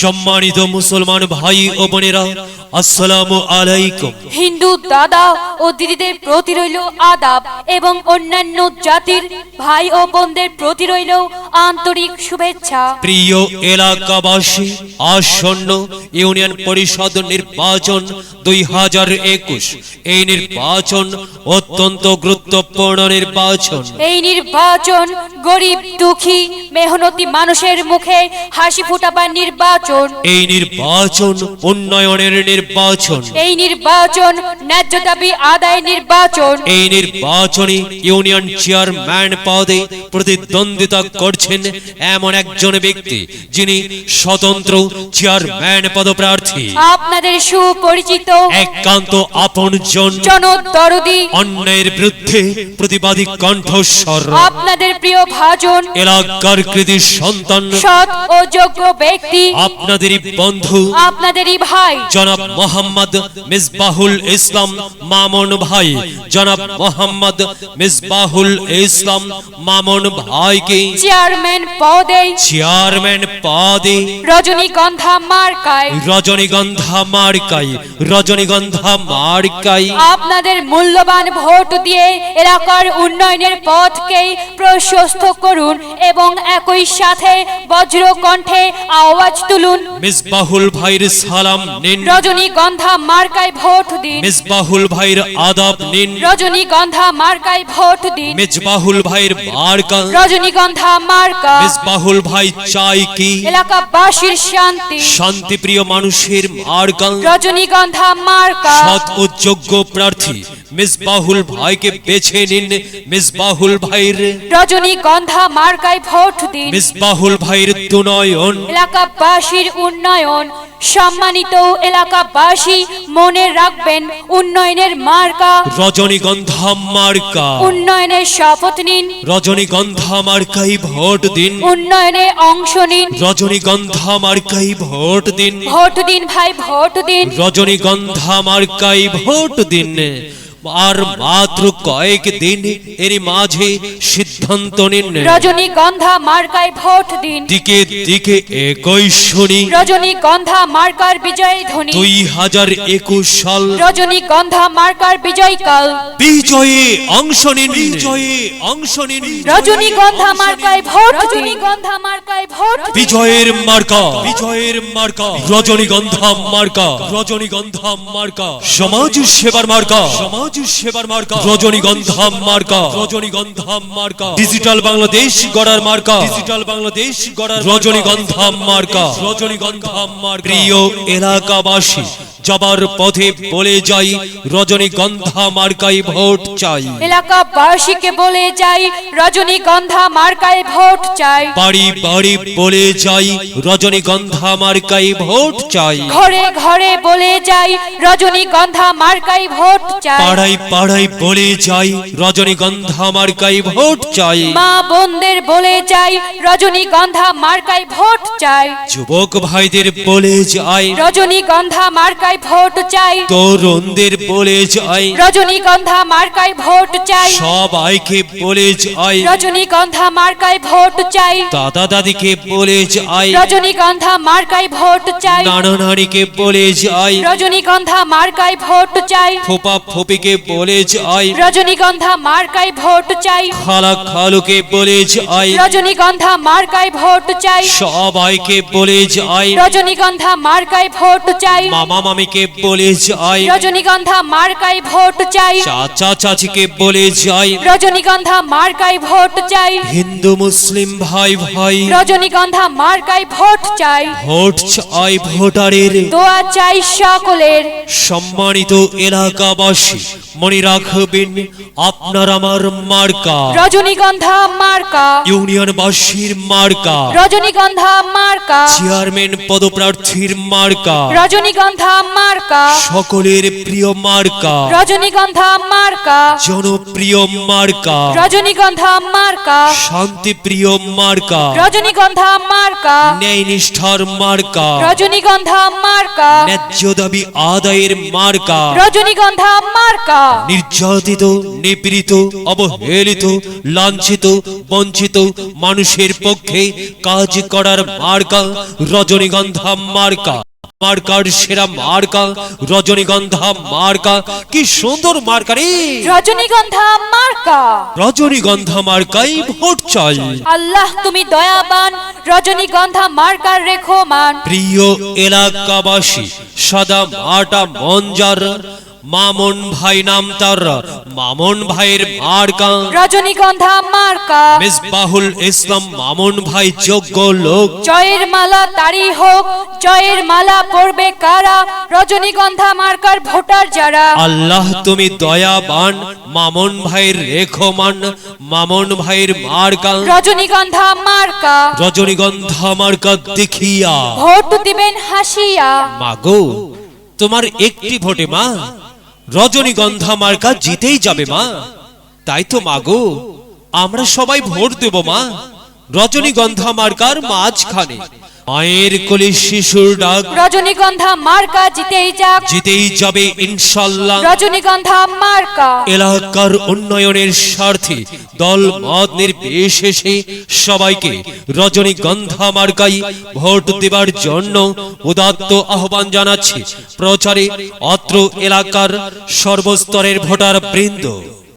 সম্মানিত মুসলমান ভাই ও বোনেরা আসসালামু আলাইকুম। হিন্দু দাদা ও দিদিদের প্রতি রইল আদাব এবং অন্যান্য জাতির ভাই ও বোনদের প্রতি রইল আন্তরিক শুভেচ্ছা। প্রিয় এলাকাবাসী আসন্ন ইউনিয়ন পরিষদ নির্বাচন দুই হাজার একুশ। এই নির্বাচন অত্যন্ত গুরুত্বপূর্ণ নির্বাচন। এই নির্বাচন গরিব দুঃখী মেহনতি মানুষের মুখে হাসি ফুটাবার নির্বাচন। এই নির্বাচন উন্নয়নের নির্বাচন। এই নির্বাচন ন্যায্য দাবি আদায় নির্বাচন। এই নির্বাচনে ইউনিয়ন চেয়ারম্যান পদে প্রতিদ্বন্দ্বিতা করছেন এমন একজন ব্যক্তি যিনি স্বতন্ত্র চেয়ারম্যান পদপ্রার্থী। আপনাদের সুপরিচিত একান্ত আপনজন জনদরদি। অন্যায়ের বিরুদ্ধে প্রতিবাদী কণ্ঠস্বর। আপনাদের প্রিয় ভাজন এলাকার কৃতি সন্তান। সৎ ও যোগ্য ব্যক্তি। আপনাদেরই বন্ধু। আপনাদেরই ভাই। জনাব মোহাম্মদ মিসবাহুল ইসলাম মামুন ভাই। জনাব মোহাম্মদ মিসবাহুল ইসলাম মামুন ভাইকে। চেয়ারম্যান পদে। চেয়ারম্যান পদে। রজনীগন্ধা মার্কায়। রজনীগন্ধা মার্কাই রজনীগন্ধা মার্কাই আপনাদের মূল্যবান ভোট দিয়ে এলাকার উন্নয়নের পথকে প্রশস্ত করুন এবং একই সাথে বজ্র কণ্ঠে আওয়াজ তুলুন। মিসবাহুল ভাইয়ের সালাম নিন। রজনীগন্ধা মার্কায় ভোট দিন। মিসবাহুল ভাইয়ের আদাব নিন। রজনীগন্ধা মার্কায় ভোট দিন। মিসবাহুল ভাইয়ের মার্কা। রজনীগন্ধা মার্কা। মিসবাহুল ভাই চাই কি? এলাকাবাসীর শান্তি। শান্তিপ্রিয় মানুষের মার্কা। রজনীগন্ধা মার্কা। সৎ ও যোগ্য প্রার্থী মিসবাহুল ভাইকে বেছে নিন। মিসবাহুল ভাইয়ের রজনীগন্ধা মার্কায় ভোট দিন। মিসবাহুল ভাইয়ের দুনয়ন। এলাকাবাসীর উন্নয়ন। সম্মানিত এলাকাবাসী মনে রাখবেন উন্নয়নের মার্কা রজনীগন্ধা মার্কা উন্নয়নের শপথ নিন। রজনীগন্ধা মার্কাই ভোট দিন। উন্নয়নে অংশ নিন। রজনীগন্ধা মার্কাই ভোট দিন। ভোট দিন ভাই ভোট দিন। রজনীগন্ধা মার্কাই ভোট দিন। আর মাত্র কয়েক দিন এর মাঝে সিদ্ধান্ত নিন রজনীগন্ধা মার্কায় ভোট দিন। দিকে দিকে একই শুনি। রজনীগন্ধা মার্কার বিজয় ধ্বনি। দুই হাজার একুশ সাল। রজনীগন্ধা মার্কার বিজয়কাল বিজয়ে অংশ নিন। বিজয়ে অংশ নিন। রজনীগন্ধা মার্কায় ভোট রজনীগন্ধা মার্কায় ভোট বিজয়ের মার্কা। বিজয়ের মার্কা। রজনীগন্ধা মার্কা। রজনীগন্ধা মার্কা। সমাজ সেবার মার্কা। সমাজ সেবার মার্কা। রজনীগন্ধা মার্কা। রজনীগন্ধা মার্কা। ডিজিটাল বাংলাদেশ গড়ার মার্কা। ডিজিটাল বাংলাদেশ গড়ার রজনীগন্ধা মার্কা। রজনীগন্ধা মার্কা। প্রিয় এলাকাবাসী যাবার পথে বলে যাই রজনীগন্ধা মার্কাই ভোট চাই। এলাকাবাসীকে বলে যাই রজনীগন্ধা মার্কায় ভোট চাই। বাড়ি বাড়ি বলে যাই রজনীগন্ধা মার্কাই ভোট চাই। ঘরে ঘরে বলে যাই রজনীগন্ধা মার্কায় ভোট চাই। পাড়াই পাড়াই বলে যাই রজনীগন্ধা মার্কাই ভোট চাই। মা বোনদের বলে যাই রজনীগন্ধা মার্কায় ভোট চাই। যুবক ভাইদের বলে যাই রজনীগন্ধা মার্কায় ভোট চাই। তরুণদের বলে যাই। রজনীগন্ধা মার্কায় ভোট চাই। সবাইকে বলে যাই। রজনীগন্ধা মার্কায় ভোট চাই। দাদা দাদিকে বলে যাই। রজনীগন্ধা মার্কায় ভোট চাই। নানা নারীকে বলে যাই। রজনীগন্ধা মার্কায় ভোট চাই। ফোপা ফোপিকে বলে যাই। রজনীগন্ধা মার্কায় ভোট চাই। খালা খালুকে বলে যাই। রজনীগন্ধা মার্কায় ভোট চাই। সবাইকে বলে যাই। রজনীগন্ধা মার্কায় ভোট চাই। মামা মামিকে বলে যাই রজনীগন্ধা মার্কায় ভোট চাই। চাচা চাচিকে বলে যাই রজনীগন্ধা মার্কায় ভোট চাই। হিন্দু মুসলিম ভাই ভাই রজনীগন্ধা মার্কায় ভোট চাই। ভোট চাই ভোটারের। দোয়া চাই সকলের। সম্মানিত এলাকাবাসী মনে রাখবেন আপনার আমার মার্কা। রজনীগন্ধা মার্কা। ইউনিয়নবাসীর মার্কা। রজনীগন্ধা মার্কা। চেয়ারম্যান পদপ্রার্থীর মার্কা। রজনীগন্ধা মার্কা। সকলের প্রিয় মার্কা। রজনীগন্ধা মার্কা। জনপ্রিয় মার্কা। রজনীগন্ধা মার্কা। শান্তিপ্রিয় মার্কা। রজনীগন্ধা মার্কা। মার্কা। রজনীগন্ধা মার্কা। ন্যায্য দাবি আদায়ের মার্কা। রজনীগন্ধা মার্কা। নির্যাতিত নিপীড়িত অবহেলিত লাঞ্ছিত বঞ্চিত মানুষের পক্ষে কাজ করার মার্কা রজনীগন্ধা মার্কা। মার্কার সেরা মার্কা রজনীগন্ধা মার্কা কি সুন্দর মার্কা রে। রজনীগন্ধা মার্কা। রজনীগন্ধা মার্কাই ভোট চাই। আল্লাহ তুমি দয়াবান রজনীগন্ধা মার্কার রেখো মান। প্রিয় এলাকাবাসী সাদা মাটা মঞ্জার মামন ভাই নাম তার মামন ভাইয়ের মার্কা। রজনীগন্ধা মার্কা। মেজবাহুল ইসলাম মামুন ভাই যোগ্য লোক। জয়ের মালা তারি হোক জয়ের মালা পরবে কারা? রজনীগন্ধা মার্কার ভোটার যারা? আল্লাহ তুমি দয়াবান মামুন ভাইয়ের রেখমান মামুন ভাইয়ের মার্কা। রজনীগন্ধা মার্কা। রজনীগন্ধা মার্কা দেখিয়া। ভোট দিবেন হাসিয়া। মাগো তোমার একটি ভোটে মা। রজনীগন্ধা মার্কা জিতেই যাবে মা। তাই তো মাগো আমরা সবাই ভোট দেব মা। রজনীগন্ধা মার্কার মাঝখানে। মায়ের কোলে শিশুর ডাক। রজনীগন্ধা মার্কা জিতেই যাক। জিতেই যাবে ইনশাল্লাহ। রজনীগন্ধা মার্কা। এলাকার উন্নয়নের স্বার্থে দল মত নির্বিশেষে সবাইকে রজনীগন্ধা মার্কাই ভোট দেবার জন্য উদাত্ত আহ্বান জানাচ্ছি প্রচারে অত্র এলাকার সর্বস্তরের ভোটার বৃন্দ।